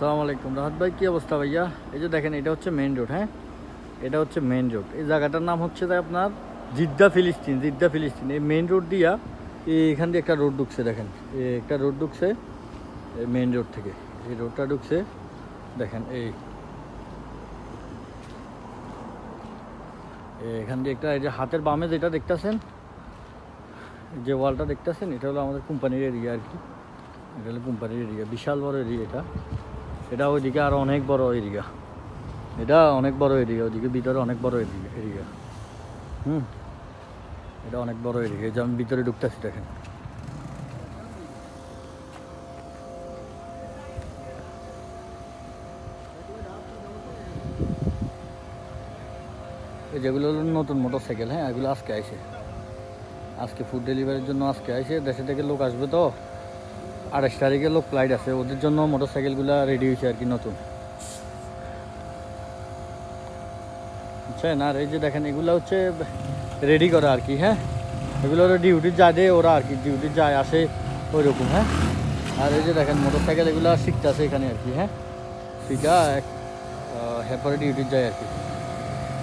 আসসালামু আলাইকুম। রাহাত ভাই, কী অবস্থা ভাইয়া? এই যে দেখেন, এটা হচ্ছে মেইন রোড হ্যাঁ? এটা হচ্ছে মেইন রোড এই জায়গাটার নাম হচ্ছে যে আপনার জিদ্দা ফিলিস্তিন জিদ্দা ফিলিস্তিন। এই মেন রোড দিয়া এই এখান দিয়ে একটা রোড ঢুকছে, দেখেন। একটা রোড ঢুকছে মেইন রোড থেকে। এই রোডটা ঢুকছে, দেখেন, এই। এখান দিয়ে একটা, এই যে হাতের বামে যেটা দেখতেছেন যে ওয়ালটা দেখতেছেন, এটা হলো আমাদের কোম্পানির এরিয়া আর কি। এটা হলো কোম্পানির এরিয়া বিশাল বড় এরিয়া এটা। এটা ওইদিকে আরও অনেক বড় এরিয়া। এটা অনেক বড় এরিয়া, ওইদিকে ভিতরে অনেক বড় এরিয়া এরিয়া। হুম? এটা অনেক বড় এরিয়া যে আমি ভিতরে ঢুকতেছি, দেখেন। যেগুলো হলো নতুন মোটর সাইকেল হ্যাঁ? এগুলো আজকে আইসে আজকে ফুড ডেলিভারির জন্য আজকে আইসে দেশে থেকে লোক আসবে তো। আঠাশ তারিখে লোক ফ্লাইট আছে। ওদের জন্য মোটর সাইকেলগুলো রেডি হয়েছে আর কি, নতুন। বুঝছেন আর এই যে দেখেন, এগুলো হচ্ছে রেডি করা আর কি হ্যাঁ? এগুলো হলো ডিউটি যা দেয় ওরা আর কি ডিউটি যায়, আসে ওই রকম হ্যাঁ? আর এই যে দেখেন মোটর সাইকেল এগুলো শিখতেছে এখানে আর কি হ্যাঁ? শিখা হ্যাঁ ডিউটি যায় আর কি।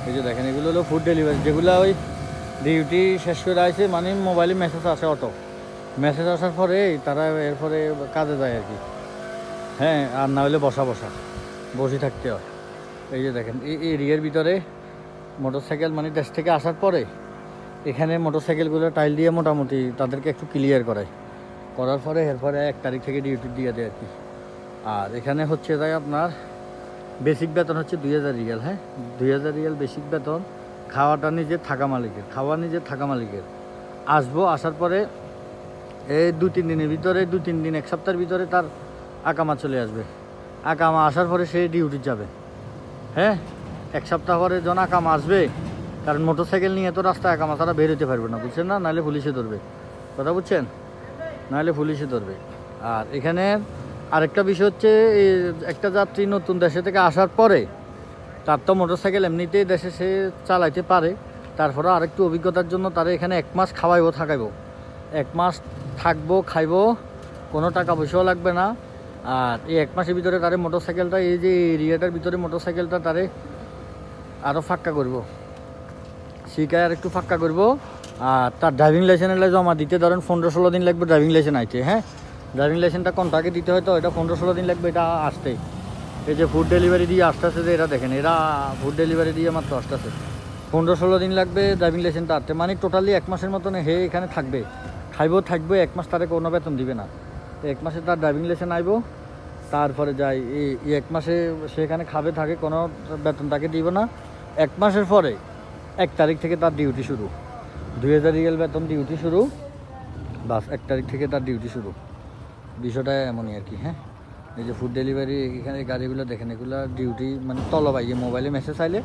এই যে দেখেন, এগুলো হলো ফুড ডেলিভারি যেগুলো ওই ডিউটি শেষ করে আসে মানে মোবাইলে মেসেজ আসে অটো। মেসেজ আসার পরে তারা এরপরে কাজে যায় আর কি। হ্যাঁ আর না হলে বসা বসা, বসে থাকতে হয়। এই যে দেখেন, এই এরিয়ার ভিতরে মোটর সাইকেল মানে দেশ থেকে আসার পরে এখানে মোটর সাইকেলগুলো টাইল দিয়ে মোটামুটি তাদেরকে একটু ক্লিয়ার করায়। করার পরে এরপরে এক তারিখ থেকে ডিউটি দিয়ে দেয় আর কি। আর এখানে হচ্ছে তাই আপনার বেসিক বেতন হচ্ছে দুই হাজার রিয়াল হ্যাঁ? দুই হাজার রিয়াল বেসিক বেতন, খাওয়াটা নিজের থাকা মালিকের, খাওয়া নিজের থাকা মালিকের। আসব, আসার পরে এই দু তিন দিনের ভিতরে, দু তিন দিন, এক সপ্তাহের ভিতরে তার আকামা চলে আসবে। আকামা আসার পরে সে ডিউটি যাবে। হ্যাঁ? এক সপ্তাহ পরে যখন আকামা আসবে, কারণ মোটর সাইকেল নিয়ে তো রাস্তায় আকামা তারা বের হতে পারবে না, বুঝছেন না? নাহলে পুলিশে ধরবে। কথা বুঝছেন? নাহলে পুলিশে ধরবে। আর এখানে আরেকটা বিষয় হচ্ছে একটা যাত্রী নতুন দেশে থেকে আসার পরে তার তো মোটর সাইকেল এমনিতেই দেশে সে চালাইতে পারে। তারপরে আরেকটু অভিজ্ঞতার জন্য তারা এখানে এক মাস খাওয়াইবো, থাকাইবো। এক মাস থাকব, খাইবো, কোনো টাকা পয়সাও লাগবে না। আর এই এক মাসের ভিতরে তারে মোটর সাইকেলটা এই যে এরিয়াটার ভিতরে মোটর সাইকেলটা তারে আরও ফাক্কা করব। শিখায় আর একটু ফাক্কা করব। আর তার ড্রাইভিং লাইসেন্স লাইসেন্সটা জমা দিতে ধরেন পনেরো ষোলো দিন লাগবে ড্রাইভিং লাইসেন্স আইতে হ্যাঁ? ড্রাইভিং লাইসেন্সটা কোনটাকে দিতে হয় তো? এটা পনেরো ষোলো দিন লাগবে, এটা আসতে। এই যে ফুড ডেলিভারি দিয়ে আসতেছে যে এরা দেখেন, এরা ফুড ডেলিভারি দিয়ে মাত্র আসতেছে। পনেরো ষোলো দিন লাগবে ড্রাইভিং লাইসেন্সটা আসতে। মানে টোটালি এক মাসের মতন হে এখানে থাকবে। খাইবো, থাকব, এক মাস তারে কোনো বেতন দিবে না। এক মাসে তার ড্রাইভিং লাইসেন্স আইবো, তারপরে যাই এই এক মাসে সেখানে খাবে, থাকে, কোনো বেতন তাকে দিব না। এক মাসের পরে, এক তারিখ থেকে তার ডিউটি শুরু। দুই হাজার রিয়েল বেতন ডিউটি শুরু, বাস এক তারিখ থেকে তার ডিউটি শুরু। বিষয়টা এমনই আর কি হ্যাঁ? এই যে ফুড ডেলিভারি এখানে গাড়িগুলো দেখেন, এগুলো ডিউটি মানে তলবাই মোবাইলে মেসেজ আইলে,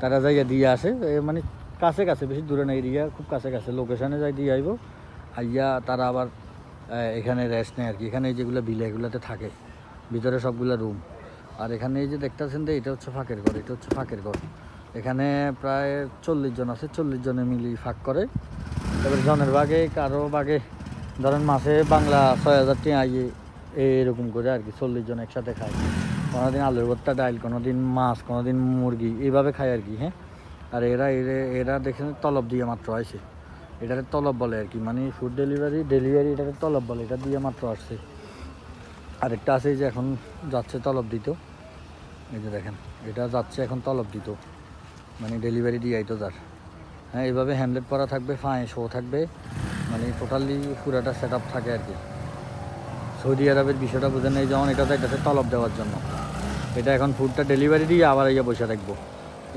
তারা যাইয়া দিয়ে আসে। মানে কাছে কাছে, বেশি দূরে না, এরিয়া খুব কাছে কাছে। লোকেশানে যাই দিয়ে আইব। আইয়া তারা আবার এখানে রেস্ট নেয় আর কি। এখানে যেগুলো বিলে, এগুলোতে থাকে। ভিতরে সবগুলো রুম আর এখানে এই যে দেখতেছেন যে, এটা হচ্ছে ফাঁকের ঘর, এটা হচ্ছে ফাঁকের ঘর। এখানে প্রায় চল্লিশ জন আছে, চল্লিশ জনে মিলি ফাঁক করে। এবার জনের বাগে, কারও বাগে, ধরেন মাসে বাংলা ছয় হাজার টাকা আইয়ে এরকম করে আর কি, চল্লিশ জন একসাথে খায়। কোনোদিন আলুর ভর্তা, ডাইল, কোনোদিন মাছ, কোনোদিন মুরগি, এইভাবে খায় আর কি হ্যাঁ। আর এরা, এরা- এরা দেখেন তলব দিয়ে মাত্র আসে এটাকে তলব বলে আর কি মানে ফুড ডেলিভারি ডেলিভারি এটাকে তলব বলে, এটা দিয়ে মাত্র আসছে। আরেকটা আছে যে এখন যাচ্ছে তলব দিত এই যে দেখেন, এটা যাচ্ছে এখন তলব দিত মানে ডেলিভারি দিয়ে আইতো যার। হ্যাঁ এইভাবে হ্যামলেট পরা থাকবে ফাঁয়ে শো থাকবে। মানে টোটালি পুরাটা সেট থাকে আর কি। সৌদি আরবের বিষয়টা বুঝে নেই, যেমন এটা তো এটাতে তলব দেওয়ার জন্য। এটা এখন ফুডটা ডেলিভারি দিয়ে আবার ইয়ে বসে থাকব।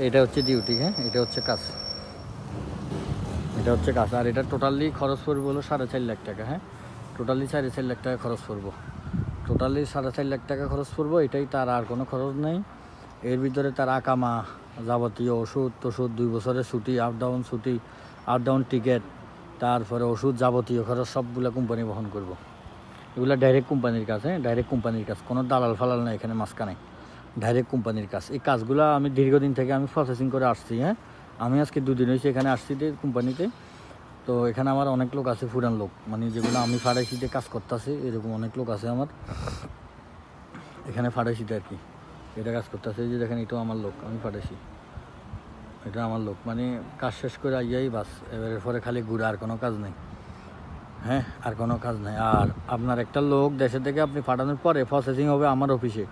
এটা হচ্ছে ডিউটি হ্যাঁ এটা হচ্ছে কাজ। এটা হচ্ছে কাজ আর এটা টোটালি খরচ পড়বে হলো সাড়ে চার লাখ টাকা হ্যাঁ? টোটালি সাড়ে চার লাখ টাকা খরচ পড়ব। টোটালি সাড়ে চার লাখ টাকা খরচ পড়ব, এটাই তার আর কোনো খরচ নেই। এর ভিতরে তার আকামা যাবতীয় ওষুধ টষুধ, দুই বছরের ছুটি আপ ডাউন ছুটি আপ ডাউন টিকিট তারপরে ওষুধ যাবতীয় খরচ, সবগুলো কোম্পানি বহন করব। এগুলো ডাইরেক্ট কোম্পানির কাজ হ্যাঁ? ডাইরেক্ট কোম্পানির কাজ, কোনো দালাল ফালাল না এখানে, মাঝখানে। ডাইরেক্ট কোম্পানির কাজ। এই কাজগুলো আমি দীর্ঘদিন থেকে আমি প্রসেসিং করে আসছি হ্যাঁ? আমি আজকে দুদিন হয়েছে এখানে আসছি কোম্পানিতে। তো এখানে আমার অনেক লোক আছে ফুরান লোক। মানে যেগুলো আমি ফারাইসিতে কাজ করতেছি, এরকম অনেক লোক আছে আমার। এখানে ফাটাইছি আর কি। এটা কাজ করতেছে যে দেখেন, এটাও আমার লোক, আমি ফাটাইছি এটা আমার লোক। মানে কাজ শেষ করে আইয়াই বাস, এবারে পরে খালি ঘুরে আর কোনো কাজ নেই। হ্যাঁ আর কোনো কাজ নেই। আর আপনার একটা লোক দেশে থেকে আপনি পাঠানোর পরে প্রসেসিং হবে আমার অফিসে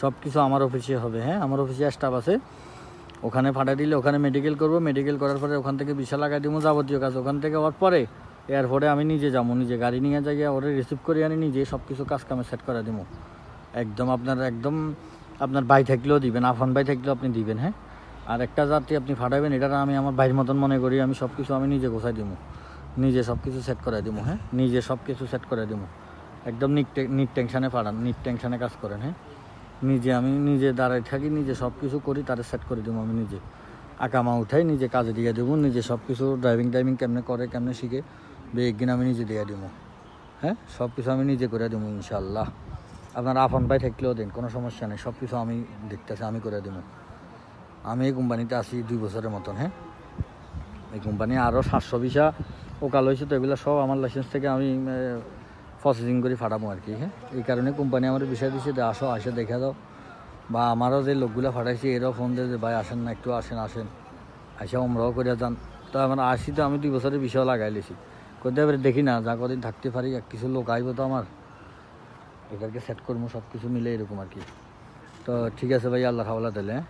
সব কিছু আমার অফিসে হবে হ্যাঁ? আমার অফিসে স্টাফ আছে। ওখানে পাঠা দিলে ওখানে মেডিকেল করব মেডিকেল করার পরে ওখান থেকে বিশাল লাগাই দিব যাবতীয় কাজ। ওখান থেকে হওয়ার পরে এয়ারপোর্টে আমি নিজে যাব, নিজে গাড়ি নিয়ে যাই ওরে রিসিভ করে আনি, নিজে সব কিছু কাজ কামে সেট করে দিব একদম আপনার একদম আপনার ভাই থাকলেও দিবেন, আফান ভাই থাকলেও আপনি দিবেন হ্যাঁ? আর একটা জাতি আপনি ফাটাবেন এটা আমি আমার ভাইয়ের মতন মনে করি, আমি সব কিছু আমি নিজে গোছাই দিব নিজে সব কিছু সেট করে দিব হ্যাঁ? নিজে সব কিছু সেট করে দিব একদম নিট নিট টেনশানে পাঠান নিট টেনশানে কাজ করেন হ্যাঁ? নিজে আমি নিজে দাঁড়াই থাকি, নিজে সব কিছু করি, তারা সেট করে দেবো আমি নিজে। আকামা উঠাই, নিজে কাজে দিয়ে দেবো নিজে সব কিছু ড্রাইভিং টাইভিং কেমনে করে, কেমনে শিখে বেগিন আমি নিজে দিয়ে দেবো হ্যাঁ? সব কিছু আমি নিজে করে দেবো ইনশাল্লাহ আপনার আফান ভাই থাকলেও দিন, কোনো সমস্যা নেই সব কিছু আমি দেখতেছি, আমি করে দেবো আমি এই কোম্পানিতে আসি দুই বছরের মতন হ্যাঁ? এই কোম্পানি আরও সাতশো ভিসা ওকাল হয়েছে তো এগুলো সব আমার লাইসেন্স থেকে আমি প্রসেসিং করে ফাটাবো আর কি হ্যাঁ? এই কারণে কোম্পানি আমার বিষয় দিচ্ছে যে আসো, আসে দেখে দাও। বা আমারও যে লোকগুলো ফাটাইছি, এরাও ফোন দিয়ে যে, ভাই, আসেন না, একটু আসেন আসেন। আসে আমরাও করে যান। তো আমার আসি তো আমি দুই বছরের বিষয় লাগাই লিছি। করতে এবারে দেখি না, যা কদিন থাকতে পারি, এক কিছু লোক আইব তো আমার। এদেরকে সেট করব সব কিছু মিলে এরকম আর কি। তো ঠিক আছে ভাই, আল্লাহ খাওয়ালা তাহলে হ্যাঁ?